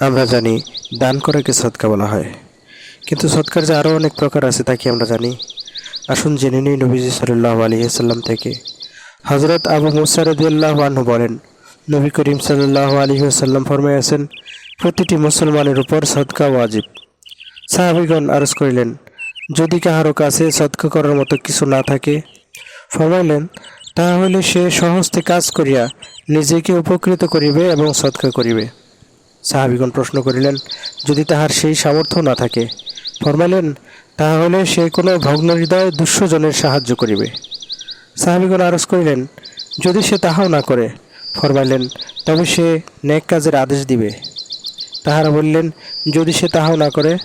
আমরা জানি দান করাকে সৎকা বলা হয়। কিন্তু সৎকার যে আরও অনেক প্রকার আছে তা কি আমরা জানি? আসুন জেনে নিই নবীজি সাল্লাহ আলহিহাল্লাম থেকে। হজরত আবু মুসারদুল্লাহ আনহু বলেন, নবী করিম সাল্লাহ আলহিহাল্লাম ফরমাইয়াছেন প্রতিটি মুসলমানের উপর সৎকা ওয়াজিব। সাহাবিগণ আরজ করিলেন, যদি কাহারও কাছে সৎকা করার মতো কিছু না থাকে? ফরমাইলেন তাহা হইলে সে সহজতে কাজ করিয়া নিজেকে উপকৃত করিবে এবং সৎকা করিবে। সাহাবিগণ প্রশ্ন করিলেন, যদি তাহার সেই সামর্থ্য না থাকে? ফরমাইলেন তাহা হলে সে কোনো ভগ্ন হৃদয় দুঃস্বজনের সাহায্য করিবে। সাহাবিগণ আরজ করিলেন, যদি সে তাহাও না করে? ফরমাইলেন, তবে সে নেক কাজের আদেশ দিবে। তাহারা বললেন, যদি সে তাহাও না করে?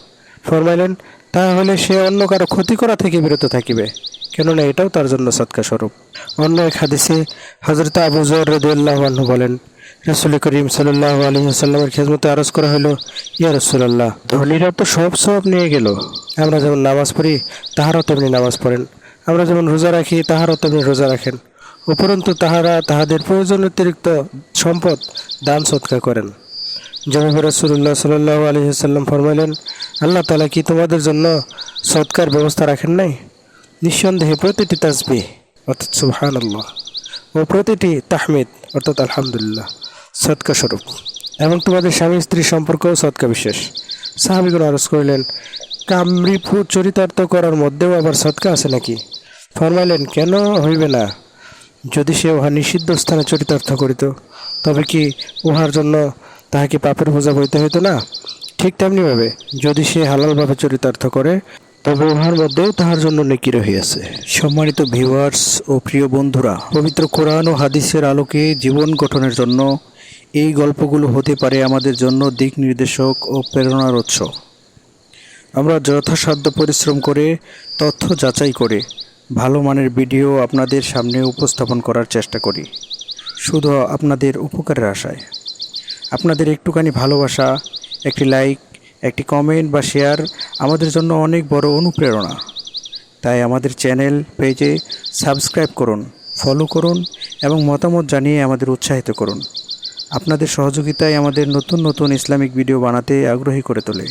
ফরমাইলেন তাহা হলে সে অন্য কারও ক্ষতি করা থেকে বিরত থাকিবে। কেননা এটাও তার জন্য সৎকা স্বরূপ। অন্য এক হাদিসে হজরত আবু জর রদুল্লাহ বলেন, রসুল করিম সাল্লাহ আলী সাল্লামের খেজমতে আরজ করা হলো, ইয়া রসুল্লাহ ধনীরা তো সব সব নিয়ে গেল। আমরা যেমন নামাজ পড়ি, তাহারাও তেমনি নামাজ পড়েন। আমরা যেমন রোজা রাখি, তাহারাও তেমনি রোজা রাখেন। উপরন্তু তাহারা তাহাদের প্রয়োজন অতিরিক্ত সম্পদ, দান, সৎকা করেন। যেভাবে রসুল্লাহ সাল্লাহ আলী সাল্লাম ফরমাইলেন, আল্লাহ তালা কি তোমাদের জন্য সৎকার ব্যবস্থা রাখেন নাই? নিঃসন্দেহে প্রতিটি তাজবি অর্থাৎ সুবহান আল্লাহ ও প্রতিটি তাহমিদ, অর্থাৎ আলহামদুলিল্লাহ সৎকা স্বরূপ। এবং তোমাদের স্বামী স্ত্রী সম্পর্কও সৎকা বিশেষ। সাহাবিগুলো আরজ করিলেন, কামরিপু চরিতার্থ করার মধ্যেও আবার সৎকা আছে নাকি? ফরমাইলেন, কেন হইবে না? যদি সে উহা নিষিদ্ধ স্থানে চরিতার্থ করিত, তবে কি উহার জন্য তাহাকে পাপের বোঝা বইতে হইতো না? ঠিক তেমনিভাবে, যদি সে হালালভাবে চরিতার্থ করে তবে উহার মধ্যেও তাহার জন্য নেকি রহিয়াছে। সম্মানিত ভিউয়ার্স ও প্রিয় বন্ধুরা, পবিত্র কোরআন ও হাদিসের আলোকে জীবন গঠনের জন্য এই গল্পগুলো হতে পারে আমাদের জন্য দিক নির্দেশক ও প্রেরণার উৎস। আমরা যথাসাধ্য পরিশ্রম করে, তথ্য যাচাই করে, ভালো মানের ভিডিও আপনাদের সামনে উপস্থাপন করার চেষ্টা করি। শুধু আপনাদের উপকারের আশায়। আপনাদের একটুখানি ভালোবাসা, একটি লাইক একটি কমেন্ট বা শেয়ার আমাদের জন্য অনেক বড় অনুপ্রেরণা। তাই আমাদের চ্যানেল পেজে সাবস্ক্রাইব করুন ফলো করুন এবং মতামত জানিয়ে আমাদের উৎসাহিত করুন। আপনাদের সহযোগিতায় আমাদের নতুন নতুন ইসলামিক ভিডিও বানাতে আগ্রহী করে তোলে।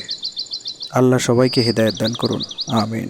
আল্লাহ সবাইকে হেদায়ত দান করুন। আমিন।